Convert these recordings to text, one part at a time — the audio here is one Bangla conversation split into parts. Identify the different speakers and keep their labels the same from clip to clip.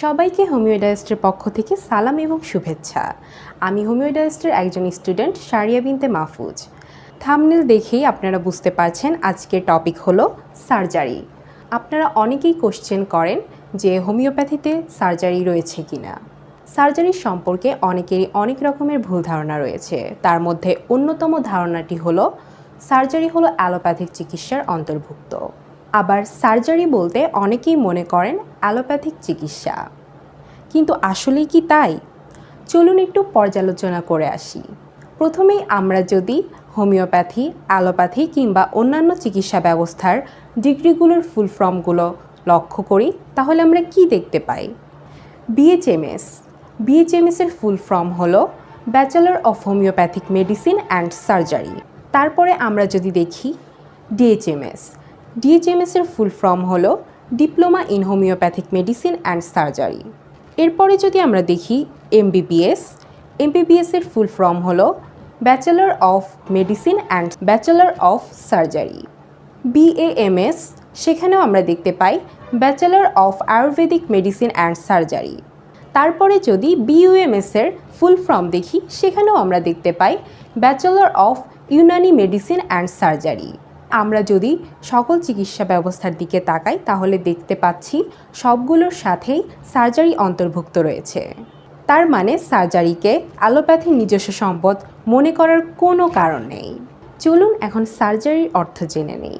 Speaker 1: সবাইকে হোমিওডাইস্টের পক্ষ থেকে সালাম এবং শুভেচ্ছা। আমি হোমিওডাইস্টের একজন স্টুডেন্ট সারিয়া বিনতে মাহফুজ। থামনেল দেখেই আপনারা বুঝতে পারছেন আজকের টপিক হলো সার্জারি। আপনারা অনেকেই কোশ্চেন করেন যে হোমিওপ্যাথিতে সার্জারি রয়েছে কিনা। সার্জারি সম্পর্কে অনেকেরই অনেক রকমের ভুল ধারণা রয়েছে। তার মধ্যে অন্যতম ধারণাটি হলো, সার্জারি হলো অ্যালোপ্যাথিক চিকিৎসার অন্তর্ভুক্ত। আবার সার্জারি বলতে অনেকেই মনে করেন অ্যালোপ্যাথিক চিকিৎসা। কিন্তু আসলেই কি তাই? চলুন একটু পর্যালোচনা করে আসি। প্রথমেই আমরা যদি হোমিওপ্যাথি, অ্যালোপ্যাথি কিংবা অন্যান্য চিকিৎসা ব্যবস্থার ডিগ্রিগুলোর ফুল ফর্মগুলো লক্ষ্য করি, তাহলে আমরা কি দেখতে পাই? বিএচএমএস বিএচএমএসের ফুল ফর্ম হলো bachelor of homeopathic medicine and surgery তারপরে আমরা যদি দেখি ডিএচএমএস ডিএচএমএসের ফুল ফর্ম হলো diploma in homeopathic medicine and surgery এরপরে যদি আমরা দেখি এমবিবিএস এমবিবিএসের ফুল ফর্ম হলো bachelor of medicine and bachelor of surgery BAMS সেখানেও আমরা দেখতে পাই bachelor of Ayurvedic medicine and surgery তারপরে যদি বিইউএমএস এর ফুল ফর্ম দেখি, সেখানেও আমরা দেখতে পাই bachelor of Unani medicine and surgery আমরা যদি সকল চিকিৎসা ব্যবস্থার দিকে তাকাই, তাহলে দেখতে পাচ্ছি সবগুলোর সাথেই সার্জারি অন্তর্ভুক্ত রয়েছে। তার মানে সার্জারিকে অ্যালোপ্যাথির নিজস্ব সম্পদ মনে করার কোনো কারণ নেই। চলুন এখন সার্জারির অর্থ জেনে নেই।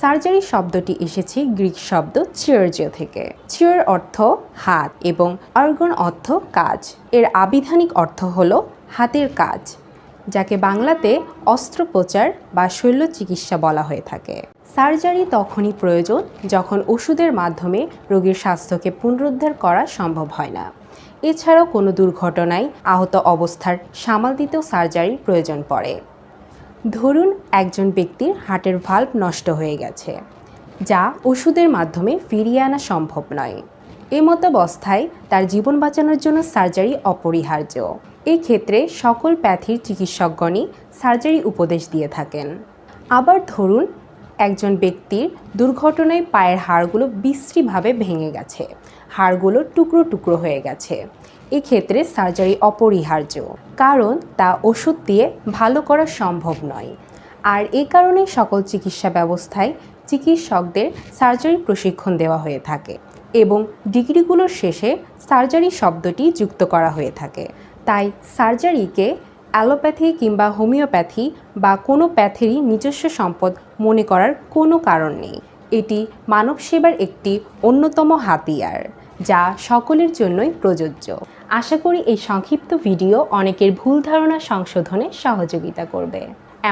Speaker 1: সার্জারি শব্দটি এসেছে গ্রিক শব্দ চিয়ার্জিও থেকে। চিয়ার অর্থ হাত এবং অর্গন অর্থ কাজ। এর আবিধানিক অর্থ হল হাতের কাজ। যাকে বাংলাতে অস্ত্রোপচার বা শল্য চিকিৎসা বলা হয়ে থাকে। সার্জারি তখনই প্রয়োজন যখন ওষুধের মাধ্যমে রোগীর স্বাস্থ্যকে পুনরুদ্ধার করা সম্ভব হয় না। এছাড়াও কোনো দুর্ঘটনায় আহত অবস্থার সামাল দিতেও সার্জারির প্রয়োজন পড়ে। ধরুন একজন ব্যক্তির হার্টের ভাল্ব নষ্ট হয়ে গেছে, যা ওষুধের মাধ্যমে ফিরিয়ে আনা সম্ভব নয়। এমতাবস্থায় তার জীবন বাঁচানোর জন্য সার্জারি অপরিহার্য। এই ক্ষেত্রে সকল প্যাথির চিকিৎসকগণই সার্জারি উপদেশ দিয়ে থাকেন। আবার ধরুন, একজন ব্যক্তির দুর্ঘটনায় পায়ের হাড়গুলো বিশ্রীভাবে ভেঙে গেছে। হাড়গুলো টুকরো টুকরো হয়ে গেছে। এক্ষেত্রে সার্জারি অপরিহার্য, কারণ তা ওষুধ দিয়ে ভালো করা সম্ভব নয়। আর এ কারণে সকল চিকিৎসা ব্যবস্থায় চিকিৎসকদের সার্জারি প্রশিক্ষণ দেওয়া হয়ে থাকে। এবং ডিগ্রিগুলোর শেষে সার্জারি শব্দটি যুক্ত করা হয়ে থাকে। তাই সার্জারিকে অ্যালোপ্যাথি কিংবা হোমিওপ্যাথি বা কোনো প্যাথেরই নিজস্ব সম্পদ মনে করার কোনো কারণ নেই। এটি মানব সেবার একটি অন্যতম হাতিয়ার, যা সকলের জন্যই প্রযোজ্য। আশা করি এই সংক্ষিপ্ত ভিডিও অনেকের ভুল ধারণা সংশোধনে সহযোগিতা করবে।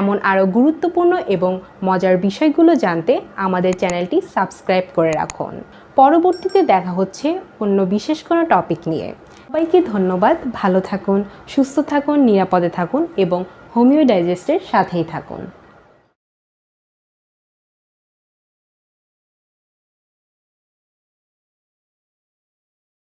Speaker 1: এমন আরও গুরুত্বপূর্ণ এবং মজার বিষয়গুলো জানতে আমাদের চ্যানেলটি সাবস্ক্রাইব করে রাখুন। পরবর্তীতে দেখা হচ্ছে অন্য বিশেষ কোনো টপিক নিয়ে। সবাইকে ধন্যবাদ, ভালো থাকুন, সুস্থ থাকুন, নিরাপদে থাকুন এবং হোমিও ডাইজেস্টের সাথেই থাকুন।